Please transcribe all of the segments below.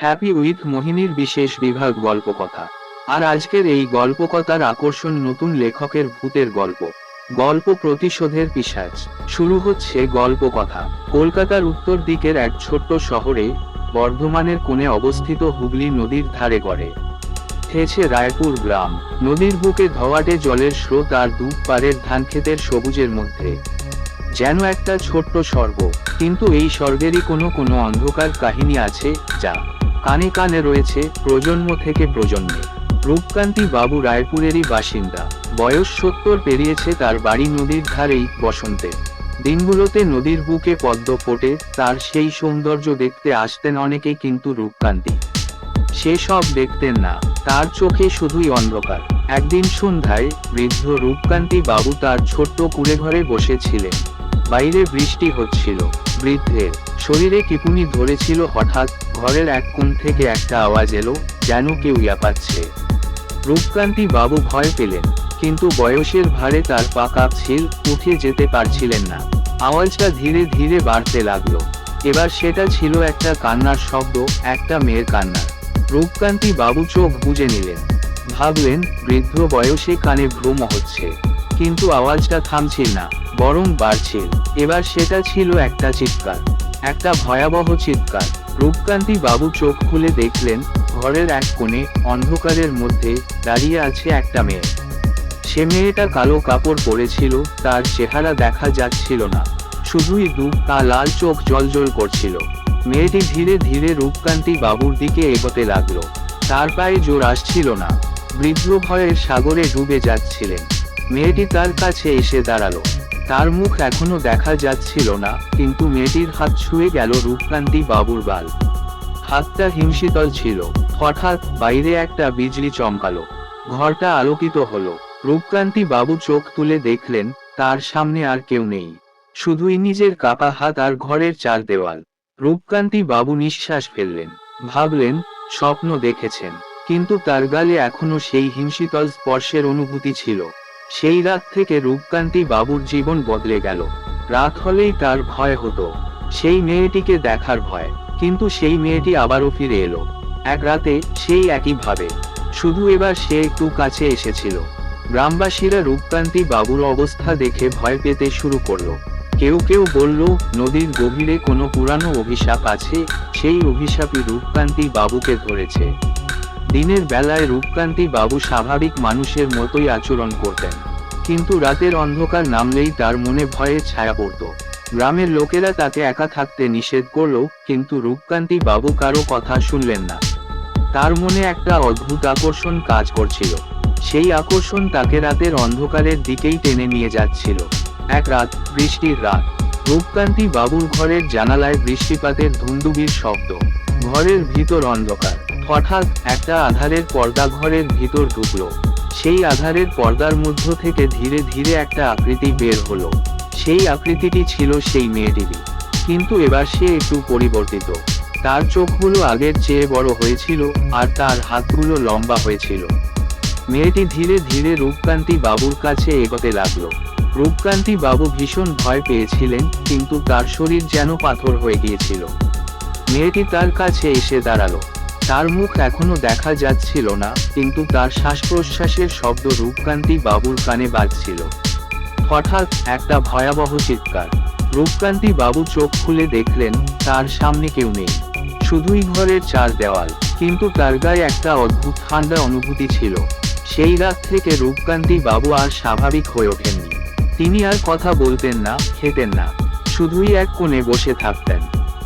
Happy with মোহিনীর বিশেষ বিভাগ গল্পকথা। আর আজকের এই গল্পকথার আকর্ষণ নতুন লেখকের ভূতের গল্প। গল্প প্রতিশোধের পিশাচ শুরু হচ্ছে গল্পকথা। কলকাতার উত্তর দিকের এক ছোট্ট শহরে, বর্ধমানের কোণে অবস্থিত হুগলি নদীর ধারে গড়ে। থেছে রায়পুর গ্রাম। নদীর বুকে ধোয়াটে জলের স্রোত আর দু পারের ধানক্ষেতের সবুজের মধ্যে। যেন একটা ছোট্ট স্বর্গ। কিন্তু এই স্বর্গেরই কোনো কোনো অন্ধকার কাহিনী আছে, যা কানে কানে রয়েছে প্রজন্ম থেকে প্রজন্মে। রূপকান্তি বাবু রায়পুরেরই বাসিন্দা। বয়স সত্তর পেরিয়েছে তার বাড়ি নদীর ধারেই বসন্তে। দিনগুলোতে নদীর বুকে পদ্ম ফোটে, তার সেই সৌন্দর্য দেখতে আসতেন অনেকে কিন্তু রূপকান্তি। সে সব দেখতেন না, তার চোখে শুধুই অন্ধকার। একদিন সন্ধ্যায় বৃদ্ধ রূপকান্তি বাবু তার ছোট্ট কুড়ে ঘরে বসেছিলেন। বাইরে বৃষ্টি হচ্ছিল, বৃদ্ধের শরীরে কিপুনি ধরেছিল হঠাৎ ঘরের এক কোণ থেকে একটা আওয়াজ এলো, যেন কেউ ইয়াপাচ্ছে রূপকান্তি বাবু ভয় পেলেন, কিন্তু বয়সের ভারে তার পা কাঁপছিল উঠে যেতে পারছিলেন না। আওয়াজটা ধীরে ধীরে বাড়তে লাগল। এবার সেটা ছিল একটা কান্নার শব্দ, একটা মেয়ের কান্না রূপকান্তি বাবু চোখ বুজে নিলেন। ভাবলেন, বৃদ্ধ বয়সে কানে ভ্রম হচ্ছে। কিন্তু আওয়াজটা থামছিল না, বরং বাড়ছিল এবার সেটা ছিল একটা চিৎকার, একটা ভয়াবহ চিৎকার। রূপকান্তি বাবু চোখ খুলে দেখলেন, ঘরের এক কোণে অন্ধকারের মধ্যে দাঁড়িয়ে আছে একটা মেয়ে। সে মেয়েটা কালো কাপড় পরেছিল, তার চেহারা দেখা যাচ্ছিল না। শুধুই দু তা লাল চোখ জলজল করছিল। মেয়েটি ধীরে ধীরে রূপকান্তি বাবুর দিকে এগোতে লাগল। তার পায়ে জোর আসছিল না। বৃদ্ধ ভয়ের সাগরে ডুবে যাচ্ছিলেন। মেয়েটি তার কাছে এসে দাঁড়াল। তার মুখ এখনও দেখা যাচ্ছিল না, কিন্তু মেয়েটির হাত ছুঁয়ে গেল রূপকান্তি বাবুর বাল। হাতটা হিমশীতল ছিল। হঠাৎ বাইরে একটা বিজলি চমকালো। ঘরটা আলোকিত হলো। রূপকান্তি বাবু চোখ তুলে দেখলেন, তার সামনে আর কেউ নেই। শুধুই নিজের কাপা হাত আর ঘরের চার দেওয়াল। রূপকান্তি বাবু নিঃশ্বাস ফেললেন। ভাবলেন, স্বপ্ন দেখেছেন। কিন্তু তার গালে এখনও সেই হিমশীতল স্পর্শের অনুভূতি ছিল। সেই রাত থেকে রূপকান্তি বাবুর জীবন বদলে গেল। রাত হলেই তার ভয় হতো। সেই মেয়েটিকে দেখার ভয়। কিন্তু সেই মেয়েটি আবারও ফিরে এলো। এক রাতে সেই একই ভাবে। শুধু এবার সে একটু কাছে এসেছিল। গ্রামবাসীরা রূপকান্তি বাবুর অবস্থা দেখে ভয় পেতে শুরু করল। কেউ কেউ বলল, নদীর গভীরে কোনো পুরানো অভিশাপ আছে? সেই অভিশাপই রূপকান্তি বাবুকে ধরেছে। দিনের বেলায় রূপকান্তি বাবু স্বাভাবিক মানুষের মতোই আচরণ করতেন। কিন্তু রাতের অন্ধকার নামলেই তার মনে ভয়ের ছায়া পড়ত। গ্রামের লোকেরা তাকে একা থাকতে নিষেধ করল, কিন্তু রূপকান্তি বাবু কারও কথা শুনলেন না। তার মনে একটা অদ্ভুত আকর্ষণ কাজ করছিল। সেই আকর্ষণ তাকে রাতের অন্ধকারের দিকেই টেনে নিয়ে যাচ্ছিল। এক রাত, বৃষ্টির রাত। রূপকান্তি বাবুর ঘরের জানালায় বৃষ্টিপাতের ধুন্দুবির শব্দ। ঘরের ভিতর অন্ধকার। হঠাৎ একটা আধারের পর্দা ঘরের ভিতর ঢুকলো। সেই আধারের পর্দার মধ্য থেকে ধীরে ধীরে একটা আকৃতি বের হলো। সেই আকৃতিটি ছিল সেই মেয়েটিরই। কিন্তু এবার সে একটু পরিবর্তিত। তার চোখগুলো আগের চেয়ে বড় হয়েছিল আর তার হাতগুলো লম্বা হয়েছিল। মেয়েটি ধীরে ধীরে রূপকান্তি বাবুর কাছে এগোতে লাগল। রূপকান্তি বাবু ভীষণ ভয় পেয়েছিলেন, কিন্তু তার শরীর যেন পাথর হয়ে গিয়েছিল। মেয়েটি তার কাছে এসে দাঁড়াল। তার মুখ এখনও দেখা যাচ্ছিল না, কিন্তু তার শ্বাস প্রশ্বাসের শব্দ রূপকান্তি বাবুর কানে বাজছিল। হঠাৎ একটা ভয়াবহ চিৎকার। রূপকান্তি বাবু চোখ খুলে দেখলেন, তার সামনে কেউ নেই। শুধুই ঘরের চার দেওয়াল, কিন্তু তার গায়ে একটা অদ্ভুত ঠান্ডা অনুভূতি ছিল। সেই রাত থেকে রূপকান্তি বাবু আর স্বাভাবিক হয়ে ওঠেননি। তিনি আর কথা বলতেন না, খেতেন না। শুধুই এক কোণে বসে থাকতেন।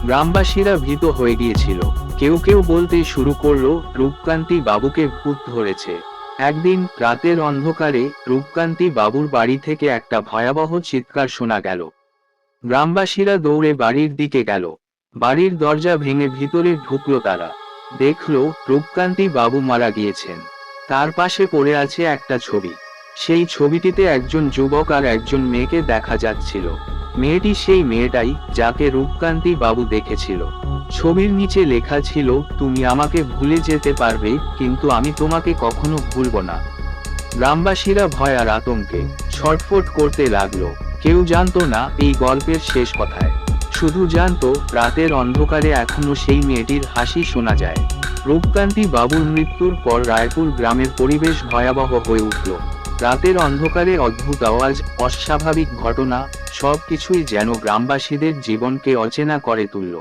গ্রামবাসীরা ভীত হয়ে গিয়েছিল। কেউ কেউ বলতে শুরু করল, রূপকান্তি বাবুকে ভূত ধরেছে। একদিন রাতের অন্ধকারে রূপকান্তি বাবুর বাড়ি থেকে একটা ভয়াবহ চিৎকার শোনা গেল। গ্রামবাসীরা দৌড়ে বাড়ির দিকে গেল। বাড়ির দরজা ভেঙে ভিতরে ঢুকলো তারা। দেখল রূপকান্তি বাবু মারা গিয়েছেন। তার পাশে পড়ে আছে একটা ছবি। সেই ছবিটিতে একজন যুবক আর একজন মেয়েকে দেখা যাচ্ছিল। মেয়েটি সেই মেয়েটাই যাকে রূপকান্তি বাবু দেখেছিল। ছবির নিচে লেখা ছিল, তুমি আমাকে ভুলে যেতে পারবে, কিন্তু আমি তোমাকে কখনো ভুলব না। গ্রামবাসীরা ভয় আর আতঙ্কে ছটফট করতে লাগল। কেউ জানতো না এই গল্পের শেষ কথায়। শুধু জানতো, রাতের অন্ধকারে এখনও সেই মেয়েটির হাসি শোনা যায়। রূপকান্তি বাবুর মৃত্যুর পর রায়পুর গ্রামের পরিবেশ ভয়াবহ হয়ে উঠল। রাতের অন্ধকারে অদ্ভুত আওয়াজ, অস্বাভাবিক ঘটনা সবকিছুই যেন গ্রামবাসীদের জীবনকে অচেনা করে তুলল।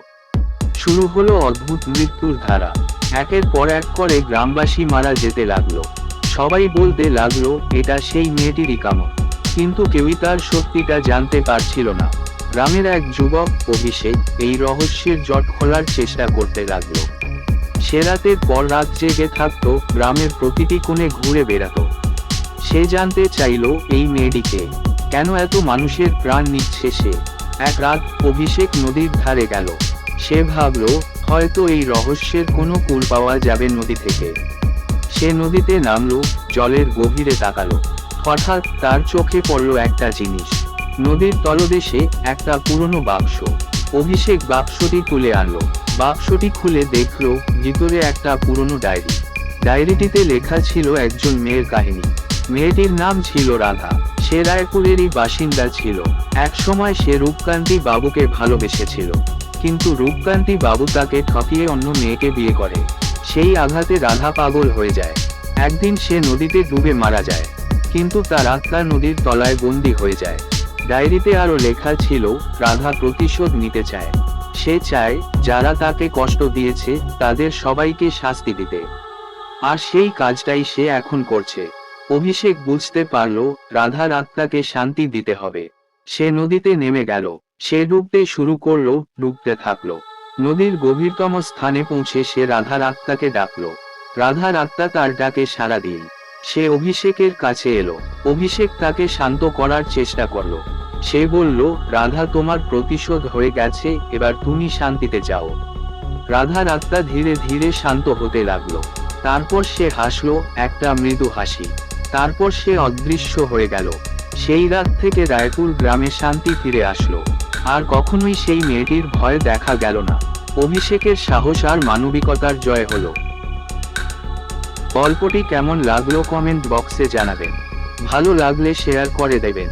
শুরু হলো অদ্ভুত মৃত্যুর ধারা। একের পর এক করে গ্রামবাসী মারা যেতে লাগল। সবাই বলতে লাগল, এটা সেই মেয়েটিরই কামড়। কিন্তু কেউই তার সত্যিটা জানতে পারছিল না। গ্রামের এক যুবক অভিষেক এই রহস্যের জট খোলার চেষ্টা করতে লাগল। সে রাতের পর রাত জেগে থাকতো, গ্রামের প্রতিটি কোণে ঘুরে বেড়াতো। সে জানতে চাইলো এই মেয়েটিকে। কেন এত মানুষের প্রাণ নিচ্ছে সে এক রাত অভিষেক নদীর ধারে গেল। সে ভাবলো, হয়তো এই রহস্যের কোনো কুল পাওয়া যাবে নদী থেকে। সে নদীতে নামলো, জলের গভীরে তাকালো। হঠাৎ তার চোখে পড়ল একটা জিনিস। নদীর তলদেশে একটা পুরনো বাক্স। অভিষেক বাক্সটি তুলে আনলো। বাক্সটি খুলে দেখল, ভিতরে একটা পুরনো ডায়েরি। ডায়েরিটিতে লেখা ছিল একজন মেয়ের কাহিনী। মেয়েটির নাম ছিল রাধা। সে রায়পুরেরই বাসিন্দা ছিল। একসময় সে রূপকান্তি বাবুকে ভালোবেসেছিল। কিন্তু রূপকান্তি বাবু তাকে ঠকিয়ে অন্য মেয়েকে বিয়ে করে। সেই আঘাতে রাধা পাগল হয়ে যায়। একদিন সে নদীতে ডুবে মারা যায়। কিন্তু তার আত্মা নদীর তলায় বন্দী হয়ে যায়। ডায়েরিতে আরও লেখা ছিল, রাধা প্রতিশোধ নিতে চায়। সে চায়, যারা তাকে কষ্ট দিয়েছে, তাদের সবাইকে শাস্তি দিতে। আর সেই কাজটাই সে এখন করছে। অভিষেক বুঝতে পারল, রাধার আত্মাকে শান্তি দিতে হবে। সে নদীতে নেমে গেল। সে ডুবতে শুরু করল, ডুবতে থাকল। নদীর গভীরতম স্থানে পৌঁছে সে রাধার আত্মাকে ডাকলো। রাধার আত্মা তার ডাকে সাড়া দিল। সে অভিষেকের কাছে এলো। অভিষেক তাকে শান্ত করার চেষ্টা করল। সে বলল, রাধা, তোমার প্রতিশোধ হয়ে গেছে, এবার তুমি শান্তিতে যাও। রাধার আত্মা ধীরে ধীরে শান্ত হতে লাগল। তারপর সে হাসলো, একটা মৃদু হাসি। তারপর সে অদৃশ্য হয়ে গেল। সেই রাত থেকে রায়পুর গ্রামে শান্তি ফিরে আসলো। আর কখনোই সেই মেয়েটির ভয় দেখা গেল না। অভিষেকের সাহস আর মানবিকতার জয় হলো। গল্পটি কেমন লাগল কমেন্ট বক্সে জানাবেন। ভালো লাগলে শেয়ার করে দেবেন।